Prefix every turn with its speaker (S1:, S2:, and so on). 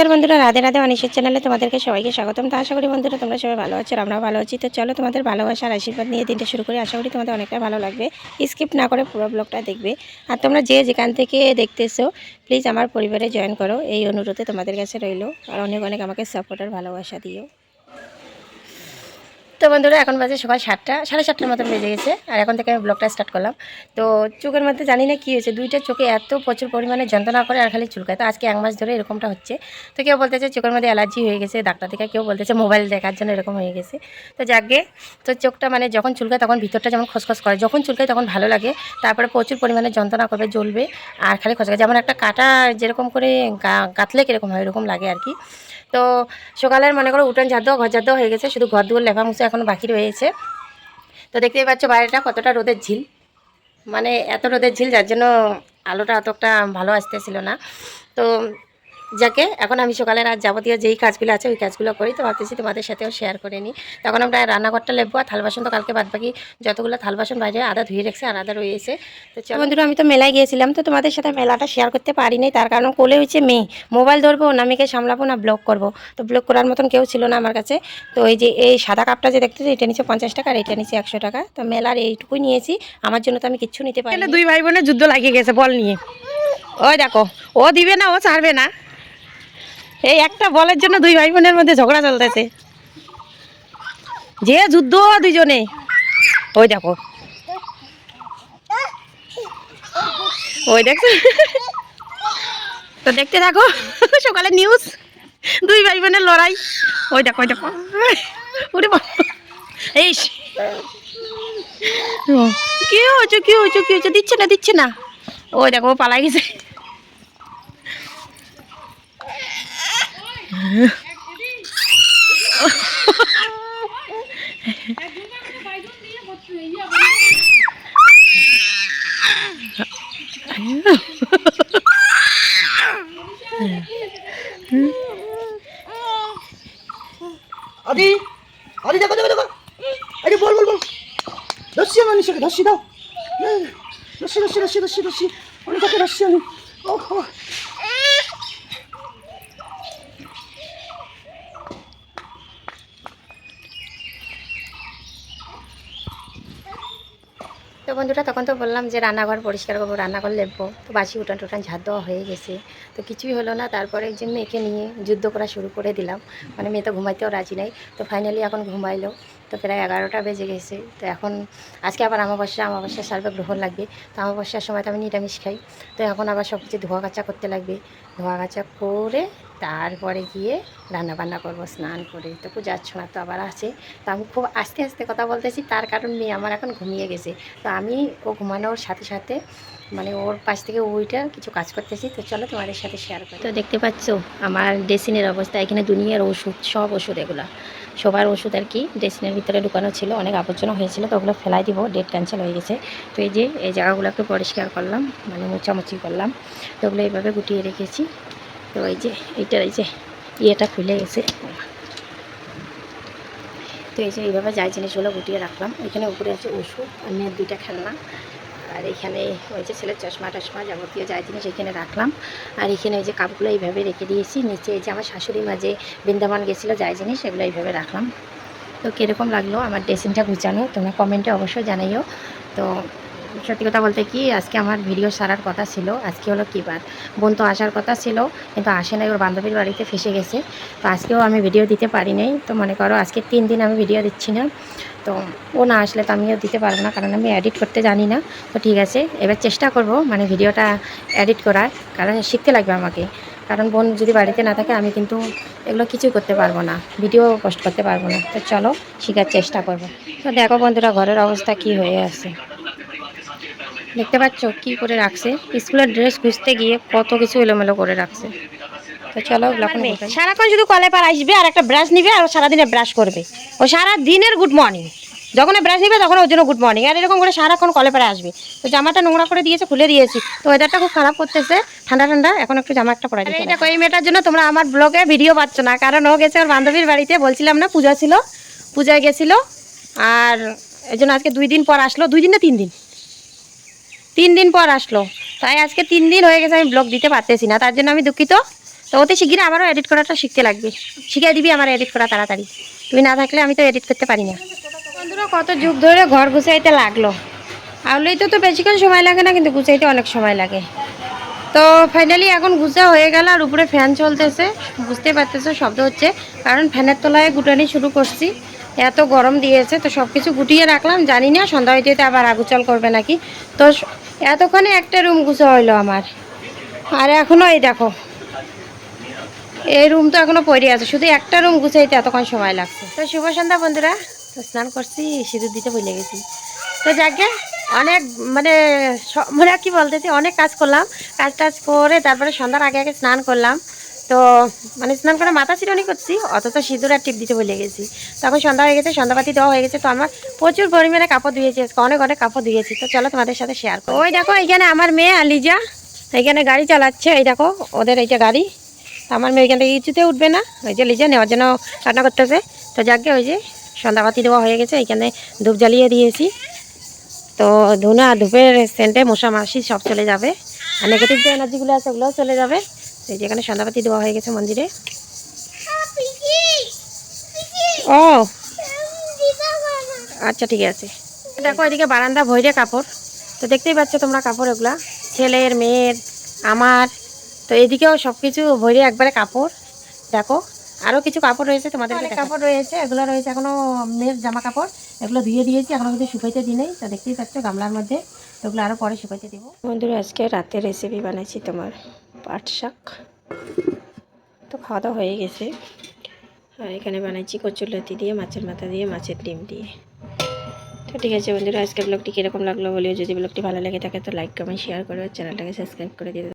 S1: নমস্কার বন্ধুরা, রাধে রাধে অনিশের চ্যানেলে তোমাদেরকে সবাইকে স্বাগতম। তো আশা করি বন্ধুরা তোমরা সবাই ভালো আছো আমরা আমরাও ভালো আছি। তো চলো তোমাদের ভালোবাসার আশীর্বাদ নিয়ে দিনটা শুরু করি। আশা করি তোমাদের অনেকটা ভালো লাগবে। স্কিপ না করে পুরো ব্লগটা দেখবে। আর তোমরা যে যেখান থেকে দেখতেছো প্লিজ আমার পরিবারে জয়েন করো। এই অনুরোধে তোমাদের কাছে রইল। আর অনেক অনেক আমাকে সাপোর্ট আর ভালোবাসা দিও। তো বন্ধুরা, এখন বাজে সকাল সাতটা, সাড়ে সাতটার মতন বেজে গেছে, আর এখন থেকে আমি ব্লগটা স্টার্ট করলাম। তো চোখের মধ্যে জানি না কী হয়েছে, দুইটা চোখে এত প্রচুর পরিমাণে যন্ত্রণা করে আর খালি চুলকায়। তো আজকে এক মাস ধরে এরকমটা হচ্ছে। তো কেউ বলতেছে চোখের মধ্যে অ্যালার্জি হয়ে গেছে, ডাক্তার থেকে কেউ বলতেছে মোবাইল দেখার জন্য এরকম হয়ে গেছে। তো যাকে, তো চোখটা মানে যখন চুলকায় তখন ভিতরটা যেমন খসখস করে, যখন চুলকায় তখন ভালো লাগে, তারপরে প্রচুর পরিমাণে যন্ত্রণা করবে, জ্বলবে আর খালি খসকা যেমন একটা কাটা যেরকম করে গাঁথলে কীরকম হয়, এরকম লাগে আর কি। তো সকালের মনে করো উঠান ঝাড় ঘর ঝাড় হয়ে গেছে, শুধু ঘর দুয়ার লেফা মুছে এখনও বাকি রয়েছে। তো দেখতেই পাচ্ছ বাইরেটা কতটা রোদের ঝিল। মানে এত রোদের ঝিল, যার জন্য আলোটা অতটা ভালো আসতেছিল না। তো যাকে এখন আমি সকালে আর যাবতীয় যেই কাজগুলো আছে ওই কাজগুলো করি। তো ভাবতেছি তোমাদের সাথেও শেয়ার করে নিই। তখন আমরা রান্নাঘরটা লেবো আর থাল বাসন তো কালকে বাদ বাকি যতগুলো থাল বাসন বাইরে আদা ধুয়ে রেখেছে আর আদা রয়েছে। তো চলো। বন্ধুরা আমি তো মেলায় গিয়েছিলাম তো তোমাদের সাথে মেলাটা শেয়ার করতে পারিনি। তার কারণ কোলে হচ্ছে মেয়ে। মোবাইল ধরবো না মেয়েকে সামলাবো না ব্লগ করব। তো ব্লগ করার মতন কেউ ছিল না আমার কাছে। তো এই যে এই সাদা কাপটা যে দেখতেছি এটা নিচে পঞ্চাশ টাকা আর এটা নিচে একশো টাকা। তো মেলার এইটুকুই নিয়েছি। আমার জন্য তো আমি কিচ্ছু নিতে পারি দুই ভাই বোনের যুদ্ধ লাগিয়ে গেছে বল নিয়ে। ওই দেখো ও দিবে না ও ছাড়বে না। এই একটা বলের জন্য দুই ভাই বোনের মধ্যে ঝগড়া চলতেছে। যে যুদ্ধ দুইজনে। ওই দেখো। ওই দেখছ? তো দেখতে থাকো, সকালে নিউজ দুই ভাই বোনের লড়াই। ওই দেখো ওই দেখো। ওরে। এই কি হয়েছে কি হয়েছে কি হয়েছে? দিচ্ছে না দিচ্ছে না। ওই দেখো পালাই গেছে।
S2: আদি আদি, দেখো দেখো দেখো। আরে, বল বল বল। রশ্মি আমার নিশ্চয় রশ্মি দাও। রশ্মি রশ্মি রশ্মি রশ্মি রশ্মি। অনেক তাকে রশ্মি আমি ও ও।
S1: তো বন্ধুরা, তখন তো বললাম যে রান্নাঘর পরিষ্কার করব, রান্নাঘর লেপবো। তো বাসি উঠান টুটান ঝাড় দেওয়া হয়ে গেছে। তো কিছুই হলো না, তারপরে যে মেয়েকে নিয়ে যুদ্ধ করা শুরু করে দিলাম। মানে মেয়ে তো ঘুমাইতেও রাজি নাই। তো ফাইনালি এখন ঘুমাইলো। তো প্রায় এগারোটা বেজে গেছে। তো এখন আজকে আবার আমাবস্যা আমাবস্যা সার্বে গ্রহণ লাগবে। তো আমাবস্যার সময় তো আমি নিরামিষ খাই। তো এখন আবার সব কিছু ধোয়া কাচা করতে লাগবে। ধোয়া কাচা করে তারপরে গিয়ে রান্না বান্না করব, স্নান করে। তো পূজার ছোঁয়া তো আবার আছে। তো আমি খুব আস্তে আস্তে কথা বলতেছি, তার কারণ মেয়ে আমার এখন ঘুমিয়ে গেছে। তো আমি ও ঘুমানোর সাথে সাথে মানে ওর পাশ থেকে ওইটা কিছু কাজ করতেছি। তো চলো তোমাদের সাথে শেয়ার করি। তো দেখতে পাচ্ছ, আমার ড্রেসিনের অবস্থা, এখানে দুনিয়ার ওষুধ, সব ওষুধ এগুলো। সবার ওষুধ আর কি ড্রেসিনের ভিতরে ঢুকানো ছিল, অনেক আবর্জনা হয়েছিল, তো ওগুলো ফেলাই দিব ডেট ক্যান্সেল হয়ে গেছে। তো এই যে, এই জায়গাগুলো একটু পরিষ্কার করলাম মানে মোচামুচি করলাম। তো ওগুলো এইভাবে গুটিয়ে রেখেছি। তো এই যে, এইটা, এই যে, ইয়েটা খুলে গেছে। তো এই যে এইভাবে যাই জিনিসগুলো গুটিয়ে রাখলাম। এখানে উপরে আছে ওষুধ মেয়ের দুইটা খেলনা। আর এখানে ওই যে ছেলের চশমা টশমা যাবতীয় যাই জিনিস এখানে রাখলাম। আর এখানে ওই যে কাপগুলো এইভাবে রেখে দিয়েছি। নিচে এই যে আমার শাশুড়ি মা যে বৃন্দাবন গেছিল যাই জিনিস এগুলো এইভাবে রাখলাম। তো কীরকম লাগল আমার ড্রেসিংটা গুছানো, তোমরা কমেন্টে অবশ্যই জানাইও। তো সত্যি কথা বলতে কি, আজকে আমার ভিডিও সারার কথা ছিল। আজকে হলো কী বার? বোন তো আসার কথা ছিল, কিন্তু আসে নাই, ওর বান্ধবীর বাড়িতে ফেসে গেছে। তো আজকেও আমি ভিডিও দিতে পারি নাই। তো মনে করো, আজকে তিন দিন আমি ভিডিও দিচ্ছি না। তো ও না আসলে তো আমিও দিতে পারব না, কারণ আমি এডিট করতে জানি না। তো ঠিক আছে, এবার চেষ্টা করব মানে ভিডিওটা এডিট করার, কারণ শিখতে লাগবে আমাকে। কারণ বোন যদি বাড়িতে না থাকে, আমি কিন্তু এগুলো কিছুই করতে পারব না ভিডিও পোস্ট করতে পারব না। তো চলো, শেখার চেষ্টা করব। তো দেখো বন্ধুরা, ঘরের অবস্থা কি হয়ে আছে। দেখতে পাচ্ছ কি করে রাখছে? স্কুলের ড্রেস খুঁজতে গিয়ে কত কিছু এলোমেলো করে রাখছে। তো চলো ওগুলো সারাক্ষণ শুধু কলে পার আসবে আর একটা ব্রাশ নিবে আর সারাদিনে ব্রাশ করবে। ও সারা দিনের গুড মর্নিং যখন ব্রাশ নিবে তখন ওর জন্য গুড মর্নিং আর এরকম করে সারাক্ষণ কলে পারে আসবে। তো জামাটা নোংরা করে দিয়েছে খুলে দিয়েছি। তো ওয়েদারটা খুব খারাপ করতেছে ঠান্ডা ঠান্ডা। এখন একটু জামা একটা পরে। দেখো এই মেয়েটার জন্য? তোমরা আমার ব্লগে ভিডিও পাচ্ছ না। কারণ ও গেছে ওর বান্ধবীর বাড়িতে বলছিলাম না পূজা ছিল। পূজায় গেছিল। আর এই জন্য আজকে দুই দিন পর আসলো। দুই দিন না তিন দিন? তিন দিন পর আসলো। তাই আজকে তিন দিন হয়ে গেছে আমি ব্লগ দিতে পারতেছি না, তার জন্য আমি দুঃখিত। তো অতি শিগগিরই আমারও এডিট করাটা শিখতে লাগবে। শিখিয়ে দিবি আমার এডিট করা তাড়াতাড়ি। তুই না থাকলে আমি তো এডিট করতে পারি না। বন্ধুরা, কত যুগ ধরে ঘর গুছাইতে লাগল। আউলেইতে তো তো বেশিক্ষণ সময় লাগে না, কিন্তু গুছাইতে অনেক সময় লাগে। তো ফাইনালি এখন গুছা হয়ে গেল আর উপরে ফ্যান চলতেছে। বুঝতে পারতেছে, শব্দ হচ্ছে। কারণ ফ্যানের তলায় গুটানি শুরু করছি। এত গরম দিয়েছে, তো সব কিছু গুটিয়ে রাখলাম। জানি না, সন্ধ্যা হইতে আবার আগুচল করবে নাকি। তো এতক্ষণে একটা রুম গুছা হইল আমার। আর এখনও এই দেখো, এই রুম তো এখনও পড়ে আছে, শুধু একটা রুম গুছাইতে এতক্ষণ সময় লাগছে। তো শুভ সন্ধ্যা বন্ধুরা, তো স্নান করছি, সিঁদুর দিতে ভুলে গেছি। তো যাকে অনেক মানে মানে কি বলতেছি অনেক কাজ করলাম কাজ টাজ করে তারপরে সন্ধ্যার আগে আগে স্নান করলাম। তো মানে স্নান করে মাথা চিরনি করছি, অথচ সিঁদুর আর টিপ দিতে ভুলে গেছি। তখন সন্ধ্যা হয়ে গেছে, সন্ধ্যাবাতি দেওয়া হয়ে গেছে, তো আমার প্রচুর পরিমাণে কাপড় ধুয়েছি, আজকে অনেক অনেক কাপড় ধুয়েছি। তো চলো তোমাদের সাথে শেয়ার করো। ওই দেখো এখানে আমার মেয়ে আলিজা এখানে গাড়ি চালাচ্ছে, এই দেখো, ওদের এইটা গাড়ি। আমার মেয়ে এখান থেকে কিছুতে উঠবে না, ওই যে লিজা নেওয়ার জন্য রান্না করতেছে। তো যাকে ওই যে সন্ধ্যাবাতি দেওয়া হয়ে গেছে এখানে ধূপ জ্বালিয়ে দিয়েছি। তো ধুনা, ধূপের সেন্টে মশা মাসি সব চলে যাবে, আর নেগেটিভ যে এনার্জিগুলো আছে ওগুলোও চলে যাবে। এই যে এখানে সন্ধ্যাবাতি দেওয়া হয়ে গেছে মন্দিরে। ও। আচ্ছা ঠিক আছে। দেখো এদিকে বারান্দা ভইরে কাপড়। তো দেখতেই পাচ্ছ তোমরা কাপড় এগুলা। ছেলের মেয়ের আমার। তো এদিকেও সব কিছু ভরে একবারে কাপড়। দেখো আরও কিছু কাপড় রয়েছে তোমাদের কাপড় রয়েছে এগুলো রয়েছে এখনও মেয়ের জামা কাপড়। এগুলো ধুয়ে দিয়েছি এখনও কিন্তু শুকাইতে দিই নেই। তো দেখতেই পাচ্ছ গামলার মধ্যে। তো ওগুলো আরও পরে শুকাইতে দেবো। বন্ধুরা আজকে রাতে রেসিপি বানাইছি তোমার। পাট শাক। তো খাওয়া দাওয়া হয়ে গেছে। আর এখানে বানাইছি কচুরলতি দিয়ে, মাছের মাথা দিয়ে, মাছের ডিম দিয়ে। তো ঠিক আছে বন্ধুরা, আজকের ব্লগটি কীরকম লাগল বলিও যদি ব্লগটি ভালো লাগে থাকে তো লাইক কমেন্ট শেয়ার করে। চ্যানেলটাকে সাবস্ক্রাইব করে দিতে